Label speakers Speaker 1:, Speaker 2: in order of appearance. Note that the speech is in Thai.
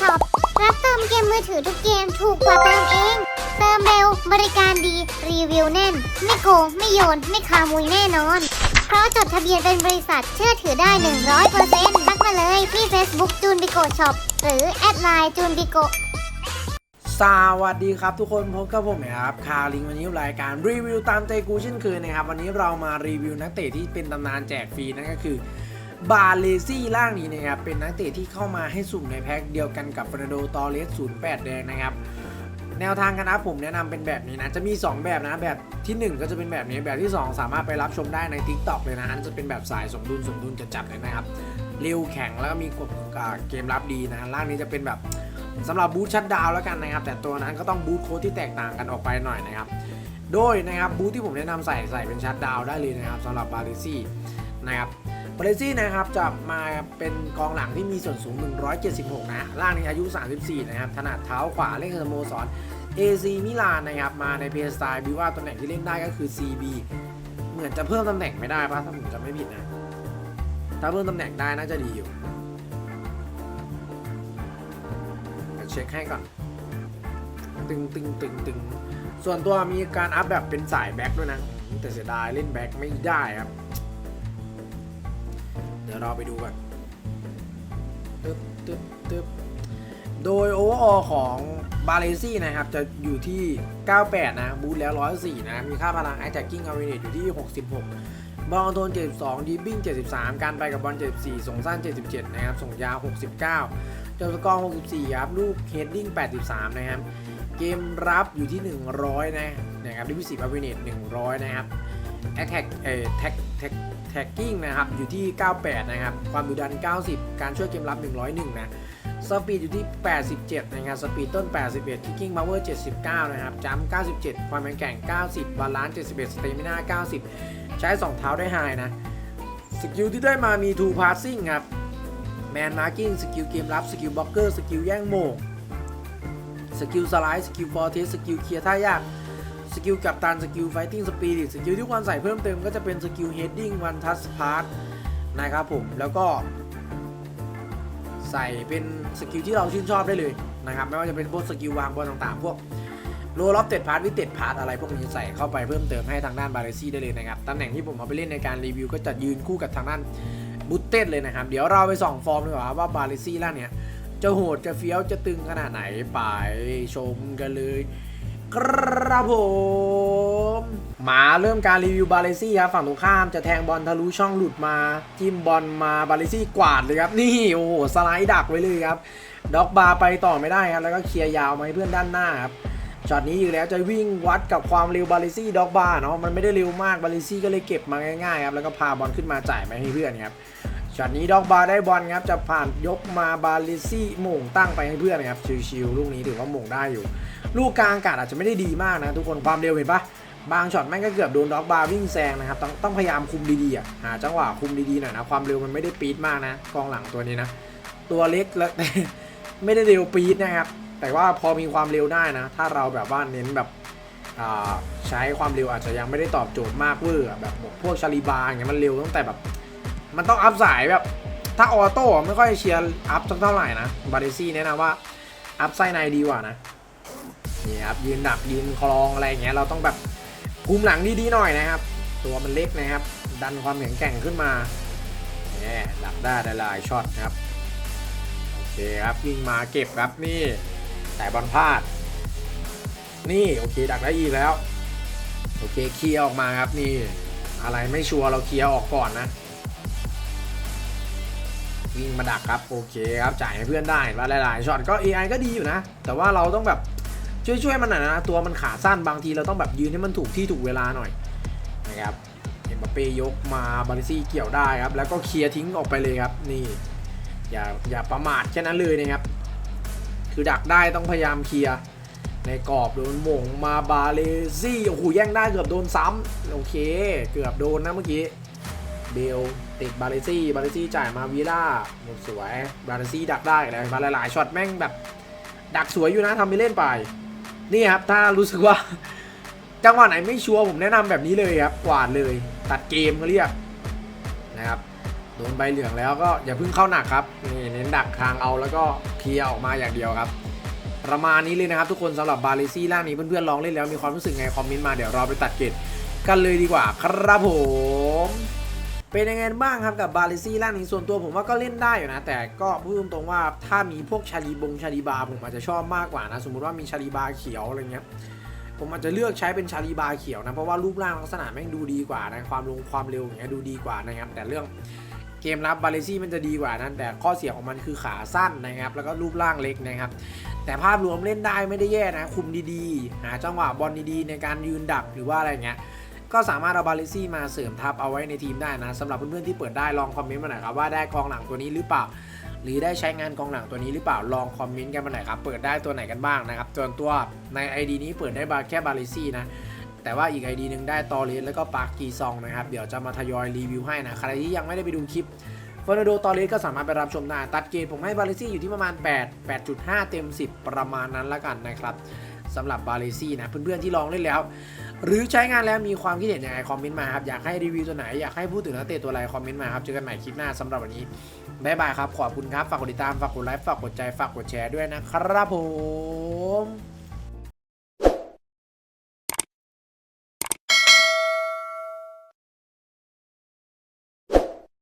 Speaker 1: ช็อปรับเติมเกมมือถือทุกเกมถูกกว่าเติมเอง เติมเร็ว บริการดี รีวิวแน่น ไม่โกง ไม่โยน ไม่ขโมยแน่นอน เพราะจดทะเบียนเป็นบริษัทเชื่อถือได้ 100%ทักมาเลยที่ Facebook จูนบิโกช็อปหรือแอดไลน์จูนบิโก
Speaker 2: สวัสดีครับทุกคนพบกับผมนะครับคาริงวันนี้รายการรีวิวตามใจกูเช่นเคยนะครับวันนี้เรามารีวิวนักเตะที่เป็นตำนานแจกฟรีนั่นก็คือ บาเลซี่ล่างนี้นะครับเป็นนักเตะที่เข้ามาให้สุ่มในแพ็คเดียวกันกับฟรนโดตอเลส08 แดงนะครับ แนวทางการอัพผมแนะนำเป็นแบบนี้นะ จะมี 2 แบบนะ แบบทีหนึ่1 ก็จะเป็นแบบนี้แบบที่ 2 สามารถไปรับชมได้ใน Tik t o อกเลยนะอันจะเป็นแบบสายสมดุลสมดุลจะจัดเลยนะครับเร็วแข็งแล้วก็มีกฎอ่าเกมรับดีนะล่างนี้จะเป็นแบบสำหรับบูทชัดดาวแล้วกันนะครับ แต่ตัวนั้นก็ต้องบูทโค้ดที่แตกต่างกันออกไปหน่อยนะครับ โดยนะครับบูทที่ผมแนะนำใส่ใส่เป็นชัดดาวได้เลยนะครับสำหรับบาเลซี่นะครับ บาเลซี่นะครับจะมาเป็นกองหลังที่มีส่วนสูง 176 นะ ล่างนี้อายุ 34 นะครับ ถนัดเท้าขวาเล่นกับสโมสร AC มิลานนะครับ มาในเพย์สไตล์บิว่าตำแหน่งที่เล่นได้ก็คือ CB เหมือนจะเพิ่มตำแหน่งไม่ได้ปะถ้าผมจำไม่ผิดนะ ถ้าเพิ่มตำแหน่งได้น่าจะดีอยู่เดี๋ยวเช็คให้ก่อน ตึงตึงตึงตึงส่วนตัวมีการอัพแบบเป็นสายแบ็คด้วยนะ แต่เสียดายเล่นแบ็คไม่ได้ครับ เดี๋ยวเราไปดูกันตึ๊บตึ๊บตึ๊บโดยโอเวอร์ออของบาเลซี่นะครับ จะอยู่ที่ 98 นะบูทแล้ว 104 นะ มีค่าพลังไอแจ็คกิ้งอาร์เวเนตอยู่ที่ 66 บอลโทน72 ดีบิ้ง 73 การไปกับบอล 74 ส่งสั้น 77 นะครับ ส่งยาว 69จนสกอร์ 64 ครับ ลูกเฮดดิ้ง 83 นะครับ เกมรับอยู่ที่ 100 นะ นะครับดิวิซีอาร์เวเนต100 นะครับแอคแท็กเอ่อแท็กแท็ก แท็กกิ้งนะครับอยู่ที่ 98 นะครับ ความดุดัน 90 การช่วยเกมรับ 101 นะสปีดอยู่ที่ 87 นะครับสปีดต้น 81คิกกิ้งพาวเวอร์ 79 นะครับจัมป์97 ความแข็งแกร่ง 90 บาลานซ์ 71 สเตมิน่า 90 ใช้ 2 เท้าได้ไฮนะสกิลที่ได้มามี 2 passing ครับแมนมาร์กิ้งสกิลเกมรับ สกิลบล็อกเกอร์ สกิลแย่งโมสกิลสไลด์ สกิลฟอร์เทส สกิลเคลียร์ท่ายาก สกิลกับตันสกิลไฟติ้งสปีดสกิลที่ควรใส่เพิ่มเติมก็จะเป็นสกิลเฮดดิ้งวันทัสพาร์ทนะครับผมแล้วก็ ใส่เป็นสกิลที่เราชื่นชอบได้เลยนะครับไม่ว่าจะเป็นพวกสกิลวางบอลต่างๆ พวกโรล็อฟเต็ดพาร์ทวิเต็ดพาร์ทอะไรพวกนี้ใส่เข้าไปเพิ่มเติมให้ทางด้านบาเลซี่ได้เลยนะครับตำแหน่งที่ผมเอาไปเล่นในการรีวิวก็จะยืนคู่กับทางด้านบุตเต้เลยนะครับ เดี๋ยวเราไปส่องฟอร์มดีกว่าว่าบาเลซี่ล่าเนี่ยจะโหดจะเฟี้ยวจะตึงขนาดไหนไปชมกันเลย ครับผมมาเริ่มการรีวิวบาเลซี่ครับ ฝั่งตรงข้ามจะแทงบอลทะลุช่องหลุดมา จิ้มบอลมาบาเลซี่กวาดเลยครับ นี่ โอ้โห สไลด์ดักไว้เลยครับ ด็อกบาไปต่อไม่ได้ครับ แล้วก็เคลียร์ยาวมาให้เพื่อนด้านหน้าครับช็อตนี้อยู่แล้วจะวิ่งวัดกับความเร็วบาเลซี่ด็อกบาเนาะมันไม่ได้เร็วมากบาเลซี่ก็เลยเก็บมาง่ายๆครับแล้วก็พาบอลขึ้นมาจ่ายไปให้เพื่อนครับ ช็อตนี้ด็อกบาได้บอลครับจะผ่านยกมาบาลิซี่มงตั้งไปให้เพื่อนครับชิวๆลูกนี้ถือว่ามงได้อยู่ ลูกกลางอากาศอาจจะไม่ได้ดีมากนะทุกคนความเร็วเห็นปะบางช็อตแม่งก็เกือบโดนด็อกบาร์วิ่งแซงนะครับต้องต้องพยายามคุมดีๆอะหาจังหวะคุมดีๆหน่อยนะความเร็วมันไม่ได้ปี๊ดมากนะกองหลังตัวนี้นะ ตัวเล็กแล้วไม่ได้เร็วปี๊ดนะครับ แต่ว่าพอมีความเร็วได้นะ ถ้าเราแบบว่าเน้นแบบใช้ความเร็วอาจจะยังไม่ได้ตอบโจทย์มากเวอร์อแบบพวกชาลีบาอย่างเงี้ยมันเร็วตั้งแต่แบบ มันต้องอัพสายแบบ ถ้าออโต้ไม่ค่อยเชียร์อัพสักเท่าไหร่นะบาริซี่แนะนำว่า อัพไส้ในดีกว่านะนี่ครับยืนดักยืนคลองอะไรอย่างเงี้ยเราต้องแบบคุมหลังดีๆหน่อยนะครับ ตัวมันเล็กนะครับ ดันความแข็งแกร่งขึ้นมาเนี่ยดักได้ได้หลายช็อตครับโอเคครับวิ่งมาเก็บครับนี่แต่บอลพลาด นี่โอเคดักได้อีกแล้ว โอเคเคลียร์ออกมาครับนี่ อะไรไม่ชัวร์เราเคลียร์ออกก่อนนะ วิ่งมาดักครับโอเคครับจ่ายให้เพื่อนได้มาหลายๆช็อตก็ AI ก็ดีอยู่นะ แต่ว่าเราต้องแบบช่วยช่วยๆมันหน่อยนะตัวมันขาสั้นบางทีเราต้องแบบยืนให้มันถูกที่ถูกเวลาหน่อยนะครับเอ็มบัปเป้ยกมาบาริซี่เกี่ยวได้ครับ แล้วก็เคลียร์ทิ้งออกไปเลยครับนี่อย่าอย่าประมาทแค่นั้นเลยนะครับ คือดักได้ต้องพยายามเคลียร์ในกรอบโดนหม่งมาบาเลซี่โอ้โหแย่งได้เกือบโดนซ้ำโอเค เกือบโดนนะเมื่อกี้ เบลติดบาเลซี่บาเลซี่จ่ายมาวีล่าหมดสวยบาเลซี่ดักได้แล้วมาหลายๆช็อตแม่งแบบ ดักสวยอยู่นะทำไปเล่นไป นี่ครับถ้ารู้สึกว่า จังหวะไหนไม่ชัวร์ผมแนะนำแบบนี้เลยครับกวาดเลย ตัดเกมเขาเรียกนะครับโดนใบเหลืองแล้วก็อย่าเพิ่งเข้าหนักครับนี่เน้นดักทางเอาแล้วก็เคลียร์ออกมาอย่างเดียวครับ ประมาณนี้เลยนะครับทุกคนสำหรับบาเลซี่ร่างนี้เพื่อนๆลองเล่นแล้วมีความรู้สึกไงคอมเมนต์มาเดี๋ยวเราไปตัดเกรดกันเลยดีกว่าครับผม เป็นยังไงบ้างครับกับบาลิซี่ร่างนี้ส่วนตัวผมว่าก็เล่นได้อยู่นะ แต่ก็พูดตรงๆว่าถ้ามีพวกชาลีบงชาลีบาผมอาจจะชอบมากกว่านะ สมมุติว่ามีชาลีบาเขียวอะไรเงี้ยผมอาจจะเลือกใช้เป็นชาลีบาเขียวนะ เพราะว่ารูปร่างลักษณะแม่งดูดีกว่านะความลงความเร็วอย่างเงี้ยดูดีกว่านะครับ แต่เรื่องเกมรับบาเลซี่มันจะดีกว่านั้น แต่ข้อเสียของมันคือขาสั้นนะครับ แล้วก็รูปร่างเล็กนะครับ แต่ภาพรวมเล่นได้ไม่ได้แย่นะ คุมดีๆ หาจังหวะบอลดีๆ ในการยืนดักหรือว่าอะไรเงี้ย ก็สามารถเอาบาลิซี่มาเสริมทัพเอาไว้ในทีมได้นะสำหรับเพื่อนๆที่เปิดได้ลองคอมเมนต์มาหน่อยครับว่าได้กองหลังตัวนี้หรือเปล่า หรือได้ใช้งานกองหลังตัวนี้หรือเปล่าลองคอมเมนต์กันมาหน่อยครับเปิดได้ตัวไหนกันบ้างนะครับส่วนตัวใน ID นี้เปิดได้บาแค่บาลิซี่นะแต่ว่าอีก ID หนึ่งได้ตอเลสแล้วก็ปาร์กีซองนะครับ เดี๋ยวจะมาทยอยรีวิวให้นะ ใครที่ยังไม่ได้ไปดูคลิปฟอร์นาโดตอเลสก็สามารถไปรับชมได้ ตัดเกรดผมให้บาเลซี่อยู่ที่ประมาณ 8 8.5 เต็ม 10 ประมาณนั้นละกันนะครับ สำหรับบาเลซี่นะเพื่อนๆที่ลองเล่นแล้ว หรือใช้งานแล้วมีความคิดเห็นยังไงคอมเมนต์มาครับอยากให้รีวิวตัวไหนอยากให้พูดถึงนักเตะตัวอะไรคอมเมนต์มาครับเจอกันใหม่คลิปหน้าสำหรับวันนี้บ๊ายบายครับขอบคุณครับฝากกดติดตามฝากกดไลค์ฝากกดใจฝากกดแชร์ด้วยนะครับผม